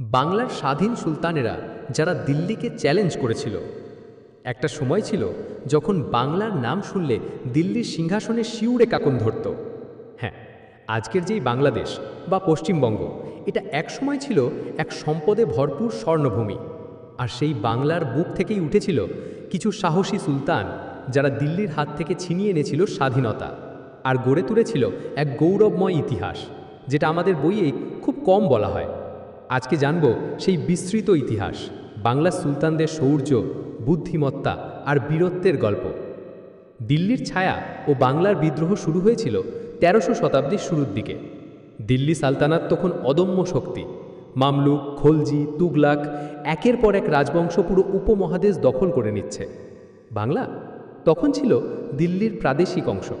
বাংলার স্বাধীন সুলতানেরা যারা দিল্লিকে চ্যালেঞ্জ করেছিল। একটা সময় ছিল যখন বাংলার নাম শুনলে দিল্লির সিংহাসনে শিউরে কাকন ধরত। হ্যাঁ আজকের যেই বাংলাদেশ বা পশ্চিমবঙ্গ, এটা একসময় ছিল এক সম্পদে ভরপুর স্বর্ণভূমি। আর সেই বাংলার বুক থেকেই উঠেছিল কিছু সাহসী সুলতান যারা দিল্লির হাত থেকে ছিনিয়ে এনেছিল স্বাধীনতা আর গড়ে তুলেছিল এক গৌরবময় ইতিহাস, যেটা আমাদের বইয়ে খুব কম বলা হয়। আজকে জানব সেই বিস্তৃত ইতিহাস বাংলা সুলতানদের শৌর্য বুদ্ধিমত্তা আর বীরত্বের গল্প। দিল্লির ছায়া ও বাংলার বিদ্রোহ শুরু হয়েছিল তেরোশো শতাব্দীর শুরুর দিকে। দিল্লি সালতানাত তখন অদম্য শক্তি। মামলুক, খলজি, তুগলাক একের পর এক রাজবংশ পুরো উপমহাদেশ দখল করে নিচ্ছে। বাংলা? তখন ছিল দিল্লির প্রাদেশিক অংশ,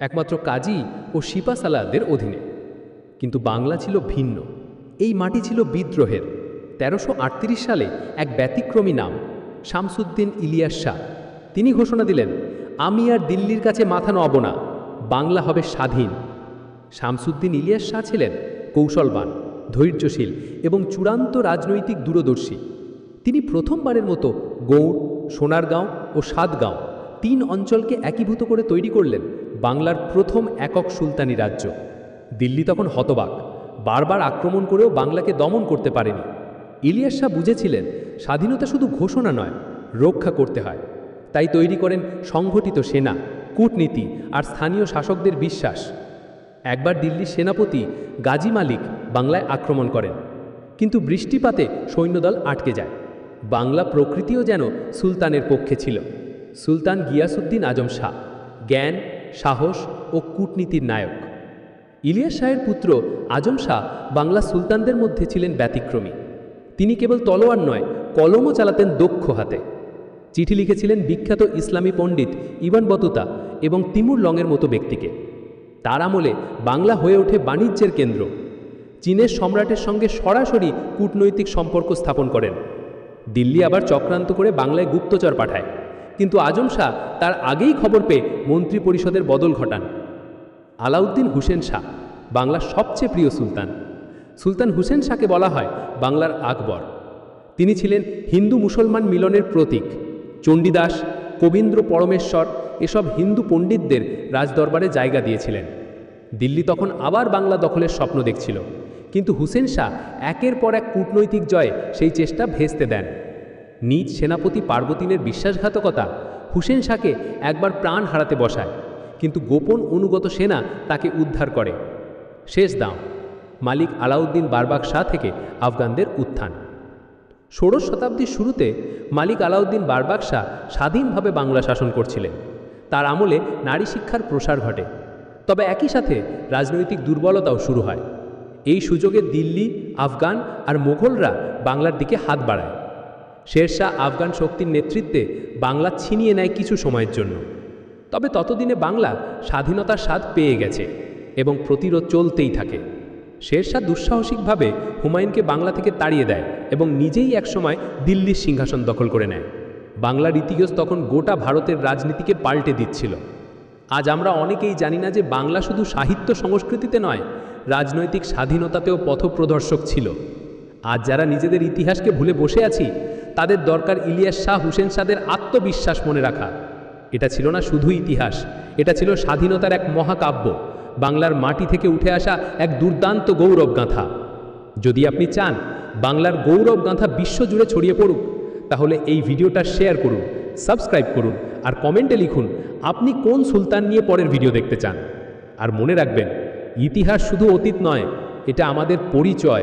একমাত্র কাজী ও শিপা সালাদের অধীনে। কিন্তু বাংলা ছিল ভিন্ন। এই মাটি ছিল বিদ্রোহের। তেরোশো সালে এক ব্যতিক্রমী নাম, শামসুদ্দিন ইলিয়াস শাহ। তিনি ঘোষণা দিলেন, আমি আর দিল্লির কাছে মাথা নব না, বাংলা হবে স্বাধীন। শামসুদ্দিন ইলিয়াস শাহ ছিলেন কৌশলবান, ধৈর্যশীল এবং চূড়ান্ত রাজনৈতিক দূরদর্শী। তিনি প্রথমবারের মতো গৌড়, সোনারগাঁও ও সাতগাঁও, তিন অঞ্চলকে একীভূত করে তৈরি করলেন বাংলার প্রথম একক সুলতানি রাজ্য। দিল্লি তখন হতবাক। বারবার আক্রমণ করেও বাংলাকে দমন করতে পারেনি। ইলিয়াস শাহ বুঝেছিলেন, স্বাধীনতা শুধু ঘোষণা নয়, রক্ষা করতে হয়। তাই তৈরি করেন সংগঠিত সেনা, কূটনীতি আর স্থানীয় শাসকদের বিশ্বাস। একবার দিল্লির সেনাপতি গাজী মালিক বাংলায় আক্রমণ করেন। কিন্তু বৃষ্টিপাতে সৈন্যদল আটকে যায়। বাংলা প্রকৃতিও যেন সুলতানের পক্ষে ছিল। সুলতান গিয়াসুদ্দিন আজম শাহ, জ্ঞান, সাহস ও কূটনীতির নায়ক। ইলিয়াস শাহের পুত্র আজম শাহ বাংলা সুলতানদের মধ্যে ছিলেন ব্যতিক্রমী। তিনি কেবল তলোয়ার নয়, কলমও চালাতেন দক্ষ হাতে। চিঠি লিখেছিলেন বিখ্যাত ইসলামী পণ্ডিত ইবান বতুতা এবং তিমুর লংয়ের মতো ব্যক্তিকে। তার আমলে বাংলা হয়ে ওঠে বাণিজ্যের কেন্দ্র। চীনের সম্রাটের সঙ্গে সরাসরি কূটনৈতিক সম্পর্ক স্থাপন করেন। দিল্লি আবার চক্রান্ত করে বাংলায় গুপ্তচর পাঠায়। কিন্তু আজম শাহ তার আগেই খবর পেয়ে মন্ত্রী পরিষদের বদল ঘটান। আলাউদ্দিন হুসেন শাহ, বাংলার সবচেয়ে প্রিয় সুলতান। সুলতান হুসেন শাহকে বলা হয় বাংলার আকবর। তিনি ছিলেন হিন্দু মুসলমান মিলনের প্রতীক। চণ্ডীদাস, কবীন্দ্র পরমেশ্বর এসব হিন্দু পণ্ডিতদের রাজদরবারে জায়গা দিয়েছিলেন। দিল্লি তখন আবার বাংলা দখলের স্বপ্ন দেখছিল। কিন্তু হুসেন শাহ একের পর এক কূটনৈতিক জয়ে সেই চেষ্টা ভেস্তে দেন। নিজ সেনাপতি পার্বতীনের বিশ্বাসঘাতকতা হুসেন শাহকে একবার প্রাণ হারাতে বসায়। কিন্তু গোপন অনুগত সেনা তাকে উদ্ধার করে। শেষ দাম মালিক আলাউদ্দিন বারবাক শাহ থেকে আফগানদের উত্থান। ষোড়শ শতাব্দীর শুরুতে মালিক আলাউদ্দিন বারবাক শাহ স্বাধীনভাবে বাংলা শাসন করছিলেন। তার আমলে নারী শিক্ষার প্রসার ঘটে। তবে একই সাথে রাজনৈতিক দুর্বলতাও শুরু হয়। এই সুযোগে দিল্লি, আফগান আর মোঘলরা বাংলার দিকে হাত বাড়ায়। শেরশাহ আফগান শক্তির নেতৃত্বে বাংলা ছিনিয়ে নেয় কিছু সময়ের জন্য। তবে ততদিনে বাংলা স্বাধীনতার স্বাদ পেয়ে গেছে এবং প্রতিরোধ চলতেই থাকে। শেরশাহ দুঃসাহসিকভাবে হুমায়ুনকে বাংলা থেকে তাড়িয়ে দেয় এবং নিজেই একসময় দিল্লির সিংহাসন দখল করে নেয়। বাংলার ইতিহাস তখন গোটা ভারতের রাজনীতিকে পাল্টে দিচ্ছিল। আজ আমরা অনেকেই জানি না যে বাংলা শুধু সাহিত্য সংস্কৃতিতে নয়, রাজনৈতিক স্বাধীনতাতেও পথপ্রদর্শক ছিল। আজ যারা নিজেদের ইতিহাসকে ভুলে বসে আছি, তাদের দরকার ইলিয়াস শাহ হুসেন শাহের আত্মবিশ্বাস মনে রাখা। এটা ছিল না শুধু ইতিহাস, এটা ছিল স্বাধীনতার এক মহাকাব্য, বাংলার মাটি থেকে উঠে আসা এক দুর্দান্ত গৌরব গাঁথা যদি আপনি চান বাংলার গৌরব গাঁথা বিশ্বজুড়ে ছড়িয়ে পড়ুক, তাহলে এই ভিডিওটা শেয়ার করুন, সাবস্ক্রাইব করুন আর কমেন্টে লিখুন আপনি কোন সুলতান নিয়ে পরের ভিডিও দেখতে চান। আর মনে রাখবেন, ইতিহাস শুধু অতীত নয়, এটা আমাদের পরিচয়।